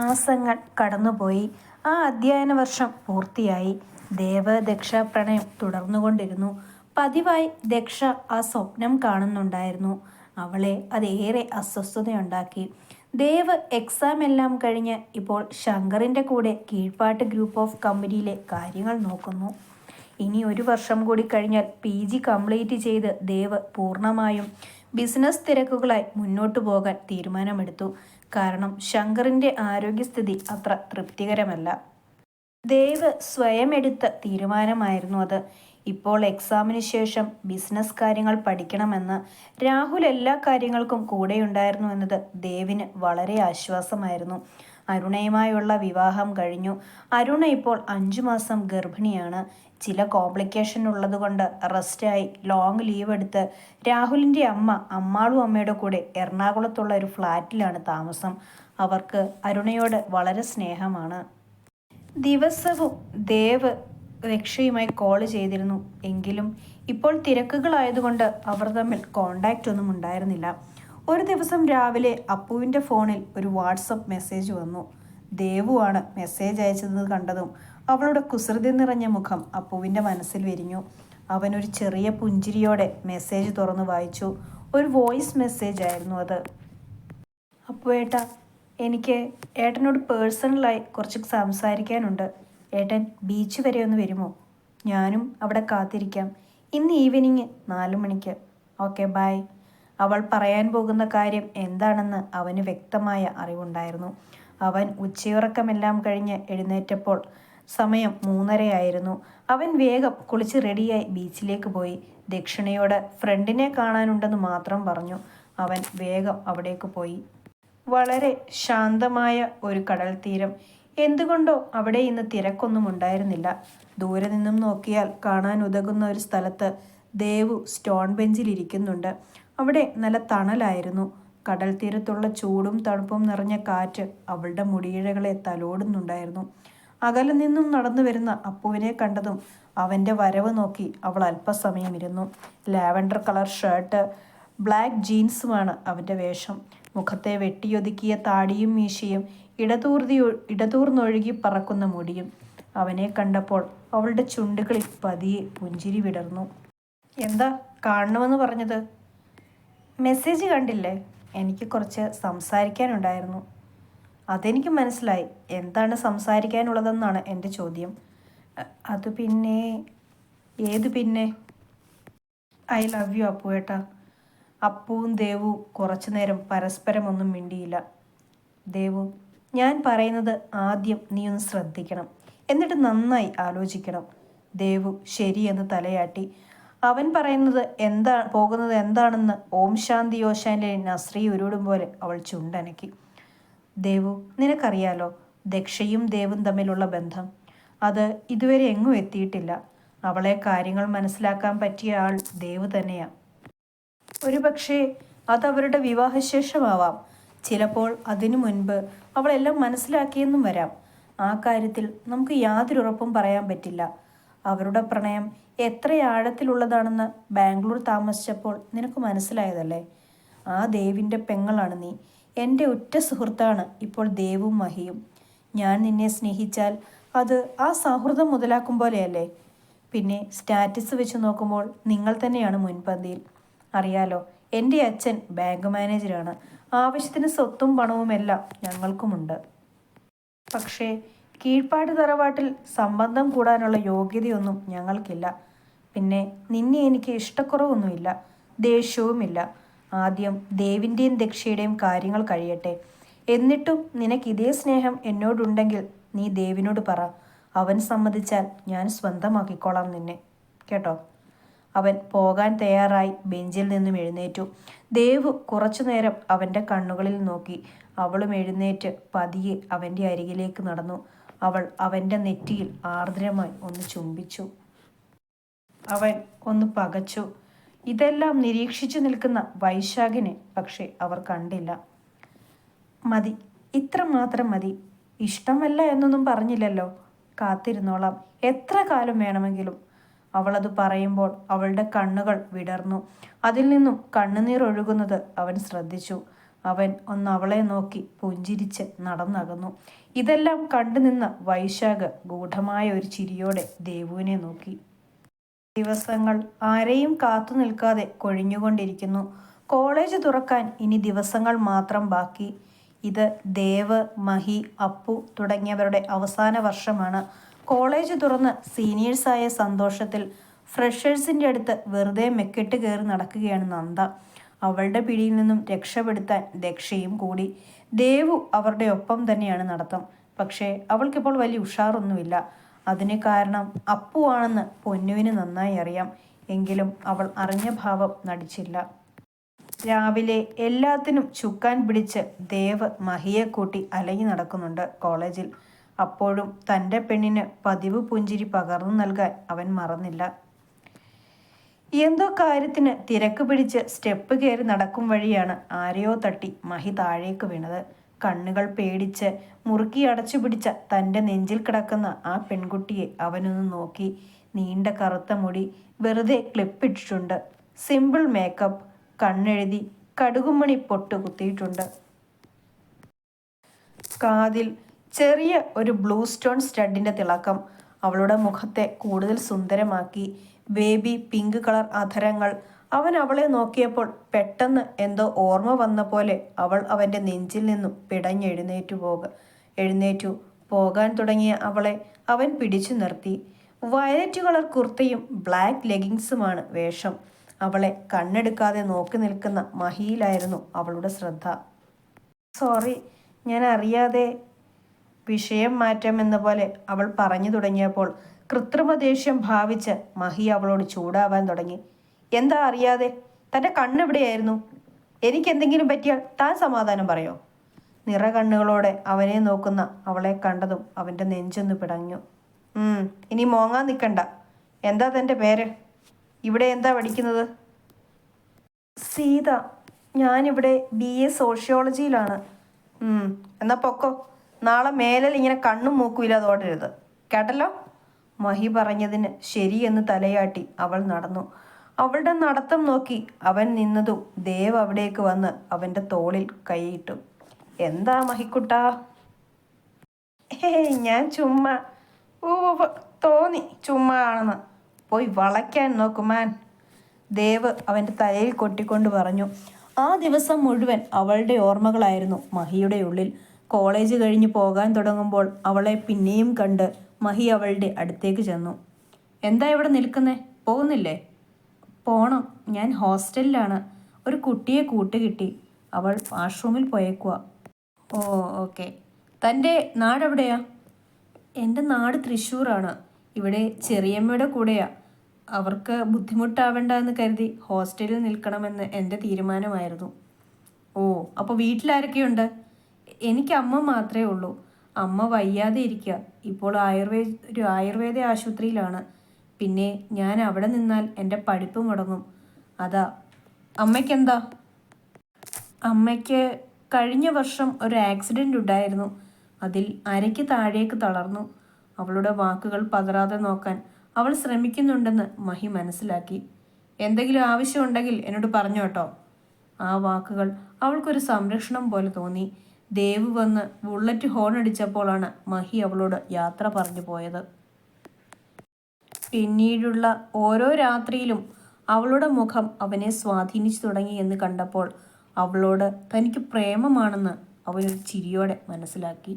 മാസങ്ങൾ കടന്നുപോയി. ആ അധ്യയന വർഷം പൂർത്തിയായി. ദേവ ദക്ഷ പ്രണയം തുടർന്നുകൊണ്ടിരുന്നു. പതിവായി ദക്ഷ ആ സ്വപ്നം കാണുന്നുണ്ടായിരുന്നു. അവളെ അതേറെ അസ്വസ്ഥതയുണ്ടാക്കി. ദേവ് എക്സാം എല്ലാം കഴിഞ്ഞ് ഇപ്പോൾ ശങ്കറിന്റെ കൂടെ കീഴ്പാട്ട് ഗ്രൂപ്പ് ഓഫ് കമ്പനിയിലെ കാര്യങ്ങൾ നോക്കുന്നു. ഇനി ഒരു വർഷം കൂടി കഴിഞ്ഞാൽ പി ജി കംപ്ലീറ്റ് ചെയ്ത് ദേവ് പൂർണമായും ബിസിനസ് തിരക്കുകളായി മുന്നോട്ടു പോകാൻ തീരുമാനമെടുത്തു. കാരണം ശങ്കറിന്റെ ആരോഗ്യസ്ഥിതി അത്ര തൃപ്തികരമല്ല. ദേവ് സ്വയം എടുത്ത തീരുമാനമായിരുന്നു അത്. ഇപ്പോൾ എക്സാമിന് ശേഷം ബിസിനസ് കാര്യങ്ങൾ പഠിക്കണമെന്ന് രാഹുൽ എല്ലാ കാര്യങ്ങൾക്കും കൂടെയുണ്ടായിരുന്നു എന്നത് ദേവിന് വളരെ ആശ്വാസമായിരുന്നു. അരുണയുമായുള്ള വിവാഹം കഴിഞ്ഞു. അരുണ ഇപ്പോൾ അഞ്ചു മാസം ഗർഭിണിയാണ്. ചില കോംപ്ലിക്കേഷൻ ഉള്ളതുകൊണ്ട് റെസ്റ്റായി ലോങ് ലീവ് എടുത്ത് രാഹുലിന്റെ അമ്മ അമ്മാളും അമ്മയുടെ കൂടെ എറണാകുളത്തുള്ള ഒരു ഫ്ലാറ്റിലാണ് താമസം. അവർക്ക് അരുണയോട് വളരെ സ്നേഹമാണ്. ദിവസവും ദേവ് രക്ഷയുമായി കോൾ ചെയ്തിരുന്നു. എങ്കിലും ഇപ്പോൾ തിരക്കുകളായതുകൊണ്ട് അവർ തമ്മിൽ കോണ്ടാക്റ്റ് ഒന്നും ഉണ്ടായിരുന്നില്ല. ഒരു ദിവസം രാവിലെ അപ്പുവിന്റെ ഫോണിൽ ഒരു വാട്സപ്പ് മെസ്സേജ് വന്നു. ദേവുവാണ് മെസ്സേജ് അയച്ചത് കണ്ടതും അവളുടെ കുസൃതി നിറഞ്ഞ മുഖം അപ്പുവിന്റെ മനസ്സിൽ വിരിഞ്ഞു. അവനൊരു ചെറിയ പുഞ്ചിരിയോടെ മെസ്സേജ് തുറന്നു വായിച്ചു. ഒരു വോയിസ് മെസ്സേജ് ആയിരുന്നു അത്. ഏട്ടാ എനിക്ക് ഏട്ടനോട് പേഴ്സണലായി കുറച്ച് സംസാരിക്കാനുണ്ട്. ഏട്ടൻ ബീച്ച് വരെ ഒന്ന് വരുമോ? ഞാനും അവിടെ കാത്തിരിക്കാം. ഇന്ന് ഈവനിങ് നാല് മണിക്ക്. Okay bye. അവൾ പറയാൻ പോകുന്ന കാര്യം എന്താണെന്ന് അവന് വ്യക്തമായ അറിവുണ്ടായിരുന്നു. അവൻ ഉച്ചയുറക്കമെല്ലാം കഴിഞ്ഞ് എഴുന്നേറ്റപ്പോൾ സമയം മൂന്നരയായിരുന്നു. അവൻ വേഗം കുളിച്ച് റെഡിയായി ബീച്ചിലേക്ക് പോയി. ദക്ഷിണയോട് ഫ്രണ്ടിനെ കാണാനുണ്ടെന്ന് മാത്രം പറഞ്ഞു. അവൻ വേഗം അവിടേക്ക് പോയി. വളരെ ശാന്തമായ ഒരു കടൽ തീരം. എന്തുകൊണ്ടോ അവിടെ ഇന്ന് തിരക്കൊന്നും ഉണ്ടായിരുന്നില്ല. ദൂരെ നിന്നും നോക്കിയാൽ കാണാൻ ഉതകുന്ന ഒരു സ്ഥലത്ത് ദേവു സ്റ്റോൺ ബെഞ്ചിൽ ഇരിക്കുന്നുണ്ട്. അവിടെ നല്ല തണലായിരുന്നു. കടൽ തീരത്തുള്ള ചൂടും തണുപ്പും നിറഞ്ഞ കാറ്റ് അവളുടെ മുടിയിഴകളെ തലോടുന്നുണ്ടായിരുന്നു. അകലെ നിന്നും നടന്നു വരുന്ന അപ്പുവിനെ കണ്ടതും അവന്റെ വരവ് നോക്കി അവൾ അല്പസമയം ഇരുന്നു ലാവൻഡർ കളർ ഷർട്ട് ബ്ലാക്ക് ജീൻസുമാണ് അവന്റെ വേഷം. മുഖത്തെ വെട്ടിയൊതുക്കിയ താടിയും മീശയും ഇടതൂർതി ഇടതൂർന്നൊഴുകി പറക്കുന്ന മുടിയും. അവനെ കണ്ടപ്പോൾ അവളുടെ ചുണ്ടുകളിൽ പതിയെ പുഞ്ചിരി വിടർന്നു. എന്താ കാണണമെന്ന് പറഞ്ഞത്? മെസ്സേജ് കണ്ടില്ലേ? എനിക്ക് കുറച്ച് സംസാരിക്കാനുണ്ടായിരുന്നു. അതെനിക്ക് മനസ്സിലായി. എന്താണ് സംസാരിക്കാനുള്ളതെന്നാണ് എന്റെ ചോദ്യം. അത് പിന്നെ ഏത് പിന്നെ? ഐ ലവ് യു അപ്പു ഏട്ടാ. അപ്പുവും ദേവും കുറച്ചു നേരം പരസ്പരം ഒന്നും മിണ്ടിയില്ല. ദേവു ഞാൻ പറയുന്നത് ആദ്യം നീ ഒന്ന് ശ്രദ്ധിക്കണം. എന്നിട്ട് നന്നായി ആലോചിക്കണം. ദേവു ശരിയെന്ന് തലയാട്ടി. അവൻ പറയുന്നത് എന്താ പോകുന്നത് എന്താണെന്ന് ഓം ശാന്തി ഓശാനിലെ നസ്രീ ഉരുടും പോലെ അവൾ ചുണ്ടനക്കി. ദേവു നിനക്കറിയാലോ ദക്ഷയും ദേവും തമ്മിലുള്ള ബന്ധം? അത് ഇതുവരെ എങ്ങും എത്തിയിട്ടില്ല. അവളെ കാര്യങ്ങൾ മനസ്സിലാക്കാൻ പറ്റിയ ആൾ ദേവ് തന്നെയാണ് ഒരുപക്ഷെ അത് അവരുടെ വിവാഹശേഷമാവാം. ചിലപ്പോൾ അതിനു മുൻപ് അവളെല്ലാം മനസ്സിലാക്കിയെന്നും വരാം. ആ കാര്യത്തിൽ നമുക്ക് യാതൊരു ഉറപ്പും പറയാൻ പറ്റില്ല. അവരുടെ പ്രണയം എത്ര ആഴത്തിലുള്ളതാണെന്ന് ബാംഗ്ലൂർ താമസിച്ചപ്പോൾ നിനക്ക് മനസ്സിലായതല്ലേ? ആ ദേവിന്റെ പെങ്ങളാണ് നീ. എന്റെ ഒറ്റ സുഹൃത്താണ് ഇപ്പോൾ ദേവും മഹിയും. ഞാൻ നിന്നെ സ്നേഹിച്ചാൽ അത് ആ സൗഹൃദം മുതലാക്കും പോലെയല്ലേ? പിന്നെ സ്റ്റാറ്റസ് വെച്ച് നോക്കുമ്പോൾ നിങ്ങൾ തന്നെയാണ് മുൻപന്തിയിൽ. അറിയാലോ എന്റെ അച്ഛൻ ബാങ്ക് മാനേജരാണ്. ആവശ്യത്തിന് സ്വത്തും പണവുമെല്ലാം ഞങ്ങൾക്കുമുണ്ട്. പക്ഷേ കീഴ്പ്പാട് തറവാട്ടിൽ സംബന്ധം കൂടാനുള്ള യോഗ്യതയൊന്നും ഞങ്ങൾക്കില്ല. പിന്നെ നിന്നെ എനിക്ക് ഇഷ്ടക്കുറവൊന്നുമില്ല ദേഷ്യവുമില്ല. ആദ്യം ദേവിന്റെയും ദക്ഷയുടെയും കാര്യങ്ങൾ കഴിയട്ടെ. എന്നിട്ടും നിനക്ക് ഇതേ സ്നേഹം എന്നോടുണ്ടെങ്കിൽ നീ ദേവിനോട് പറ. അവൻ സമ്മതിച്ചാൽ ഞാൻ സ്വന്തമാക്കിക്കോളാം നിന്നെ. കേട്ടോ? അവൻ പോകാൻ തയ്യാറായി ബെഞ്ചിൽ നിന്നും എഴുന്നേറ്റു. ദേവ് കുറച്ചു നേരം അവന്റെ കണ്ണുകളിൽ നോക്കി. അവളും എഴുന്നേറ്റ് പതിയെ അവന്റെ അരികിലേക്ക് നടന്നു. അവൾ അവന്റെ നെറ്റിയിൽ ആർദ്രമായി ഒന്ന് ചുംബിച്ചു. അവൻ ഒന്ന് പകച്ചു. ഇതെല്ലാം നിരീക്ഷിച്ചു നിൽക്കുന്ന വൈശാഖിനെ പക്ഷേ അവർ കണ്ടില്ല. മതി ഇത്ര മാത്രം മതി. ഇഷ്ടമല്ല എന്നൊന്നും പറഞ്ഞില്ലല്ലോ. കാത്തിരുന്നോളാം. എത്ര കാലം വേണമെങ്കിലും. അവളത് പറയുമ്പോൾ അവളുടെ കണ്ണുകൾ വിടർന്നു. അതിൽ നിന്നും കണ്ണുനീർ ഒഴുകുന്നത് അവൻ ശ്രദ്ധിച്ചു. അവൻ ഒന്ന് അവളെ നോക്കി പുഞ്ചിരിച്ച് നടന്നകന്നു. ഇതെല്ലാം കണ്ടുനിന്ന വൈശാഖ ഗൂഢമായ ഒരു ചിരിയോടെ ദേവുവിനെ നോക്കി. ദിവസങ്ങൾ ആരെയും കാത്തു നിൽക്കാതെ കൊഴിഞ്ഞുകൊണ്ടിരിക്കുന്നു. കോളേജ് തുറക്കാൻ ഇനി ദിവസങ്ങൾ മാത്രം ബാക്കി. ഇത് ദേവ് മഹി അപ്പു തുടങ്ങിയവരുടെ അവസാന വർഷമാണ്. കോളേജ് തുറന്ന് സീനിയേഴ്സായ സന്തോഷത്തിൽ ഫ്രഷേഴ്സിന്റെ അടുത്ത് വെറുതെ മെക്കെട്ട് കയറി നടക്കുകയാണ് നന്ദ. അവളുടെ പിടിയിൽ നിന്നും രക്ഷപ്പെടുത്താൻ ദക്ഷയും കൂടി. ദേവു അവരുടെ ഒപ്പം തന്നെയാണ് നടത്തം. പക്ഷേ അവൾക്കിപ്പോൾ വലിയ ഉഷാറൊന്നുമില്ല. അതിന് കാരണം അപ്പു ആണെന്ന് പൊന്നുവിന് നന്നായി അറിയാം. എങ്കിലും അവൾ അറിഞ്ഞ ഭാവം നടിച്ചില്ല. രാവിലെ എല്ലാത്തിനും ചുക്കാൻ പിടിച്ച് ദേവ് മഹിയെ കൂട്ടി അലങ്ങി നടക്കുന്നുണ്ട് കോളേജിൽ. അപ്പോഴും തന്റെ പെണ്ണിന് പതിവ് പുഞ്ചിരി പകർന്നു നൽകാൻ അവൻ മറന്നില്ല. എന്തോ കാര്യത്തിന് തിരക്ക് പിടിച്ച് സ്റ്റെപ്പ് കയറി നടക്കും വഴിയാണ് ആരെയോ തട്ടി മഹി താഴേക്ക് വീണത്. കണ്ണുകൾ പേടിച്ച് മുറുക്കി അടച്ചു പിടിച്ച തന്റെ നെഞ്ചിൽ കിടക്കുന്ന ആ പെൺകുട്ടിയെ അവനൊന്ന് നോക്കി. നീണ്ട കറുത്ത മുടി വെറുതെ ക്ലിപ്പിട്ടിട്ടുണ്ട് സിമ്പിൾ മേക്കപ്പ് കണ്ണെഴുതി കടുകുമണി പൊട്ട് കുത്തിയിട്ടുണ്ട്. കാതിൽ ചെറിയ ഒരു ബ്ലൂ സ്റ്റോൺ സ്റ്റഡിന്റെ തിളക്കം. അവളുടെ മുഖത്തെ കൂടുതൽ സുന്ദരമാക്കി. ബേബി പിങ്ക് കളർ അധരങ്ങൾ. അവൻ അവളെ നോക്കിയപ്പോൾ പെട്ടെന്ന് എന്തോ ഓർമ്മ വന്ന പോലെ അവൾ അവന്റെ നെഞ്ചിൽ നിന്നും പിടഞ്ഞെഴുന്നേറ്റു പോക എഴുന്നേറ്റു. പോകാൻ തുടങ്ങിയ അവളെ അവൻ പിടിച്ചു നിർത്തി. വയലറ്റ് കളർ കുർത്തയും ബ്ലാക്ക് ലെഗിങ്സുമാണ് വേഷം. അവളെ കണ്ണെടുക്കാതെ നോക്കി നിൽക്കുന്ന മഹിയിലായിരുന്നു അവളുടെ ശ്രദ്ധ. സോറി ഞാൻ അറിയാതെ വിഷയം മാറ്റം എന്ന പോലെ അവൾ പറഞ്ഞു തുടങ്ങിയപ്പോൾ കൃത്രിമ ദേഷ്യം ഭാവിച്ച് മഹി അവളോട് ചൂടാവാൻ തുടങ്ങി. എന്താ അറിയാതെ? തന്റെ കണ്ണെവിടെയായിരുന്നു എനിക്കെന്തെങ്കിലും പറ്റിയാൽ താൻ സമാധാനം പറയോ? നിറ കണ്ണുകളോടെ അവനെ നോക്കുന്ന അവളെ കണ്ടതും അവന്റെ നെഞ്ചൊന്ന് പിടഞ്ഞു. ഇനി മോങ്ങാൻ നിൽക്കണ്ട എന്താ തന്റെ പേര്? ഇവിടെ എന്താ പഠിക്കുന്നത്? സീത ഞാനിവിടെ ബി എ സോഷ്യോളജിയിലാണ്. എന്നാ പൊക്കോ. നാളെ മേലിൽ ഇങ്ങനെ കണ്ണും മൂക്കും ഇല്ലാതെ ഓടരുത്. കേട്ടല്ലോ? മഹി പറഞ്ഞതിന് ശരിയെന്ന് തലയാട്ടി അവൾ നടന്നു. അവളുടെ നടത്തം നോക്കി അവൻ നിന്നതും ദേവ് അവിടേക്ക് വന്ന് അവന്റെ തോളിൽ കൈയിട്ടു. എന്താ മഹിക്കുട്ടാ? ഏ ഞാൻ ചുമ്മാ. ഓ തോന്നി ചുമ്മാ ആണെന്ന് പോയി വളയ്ക്കാൻ നോക്കുമാൻ ദേവ് അവന്റെ തലയിൽ കൊട്ടിക്കൊണ്ട് പറഞ്ഞു. ആ ദിവസം മുഴുവൻ അവളുടെ ഓർമ്മകളായിരുന്നു മഹിയുടെ ഉള്ളിൽ. കോളേജ് കഴിഞ്ഞ് പോകാൻ തുടങ്ങുമ്പോൾ അവളെ പിന്നെയും കണ്ട് മഹി അവളുടെ അടുത്തേക്ക് ചെന്നു. എന്താ ഇവിടെ നിൽക്കുന്നേ? പോകുന്നില്ലേ? പോണം. ഞാൻ ഹോസ്റ്റലിലാണ്. ഒരു കുട്ടിയെ കൂട്ടുകിട്ടി. അവൾ വാഷ്റൂമിൽ പോയേക്കുക ഓ ഓക്കെ. തന്റെ നാടെവിടെയാ എന്റെ നാട് തൃശ്ശൂരാണ് ഇവിടെ ചെറിയമ്മയുടെ കൂടെയാ. അവർക്ക് ബുദ്ധിമുട്ടാവേണ്ട എന്ന് കരുതി ഹോസ്റ്റലിൽ നിൽക്കണമെന്ന് എന്റെ തീരുമാനമായിരുന്നു. ഓ അപ്പോൾ വീട്ടിലാരൊക്കെയുണ്ട്? എനിക്ക് അമ്മ മാത്രമേ ഉള്ളൂ. അമ്മ വയ്യാതെ ഇരിക്കുക ഇപ്പോൾ ആയുർവേദ ഒരു ആയുർവേദ ആശുപത്രിയിലാണ്. പിന്നെ ഞാൻ അവിടെ നിന്നാൽ എന്റെ പഠിപ്പ് മുടങ്ങും. അതാ. അമ്മയ്ക്കെന്താ? അമ്മയ്ക്ക് കഴിഞ്ഞ വർഷം ഒരു ആക്സിഡന്റ് ഉണ്ടായിരുന്നു. അതിൽ അരയ്ക്ക് താഴേക്ക് തളർന്നു. അവളുടെ വാക്കുകൾ പതറാതെ നോക്കാൻ അവൾ ശ്രമിക്കുന്നുണ്ടെന്ന് മഹി മനസ്സിലാക്കി. എന്തെങ്കിലും ആവശ്യമുണ്ടെങ്കിൽ എന്നോട് പറഞ്ഞു കേട്ടോ ആ വാക്കുകൾ അവൾക്കൊരു സംരക്ഷണം പോലെ തോന്നി. ദേവ് വന്ന് ബുള്ളറ്റ് ഹോൺ അടിച്ചപ്പോഴാണ് മഹി അവളോട് യാത്ര പറഞ്ഞു പോയത്. പിന്നീടുള്ള ഓരോ രാത്രിയിലും അവളുടെ മുഖം അവനെ സ്വാധീനിച്ചു തുടങ്ങി എന്ന് കണ്ടപ്പോൾ അവളോട് തനിക്ക് പ്രേമമാണെന്ന് അവനൊരു ചിരിയോടെ മനസ്സിലാക്കി.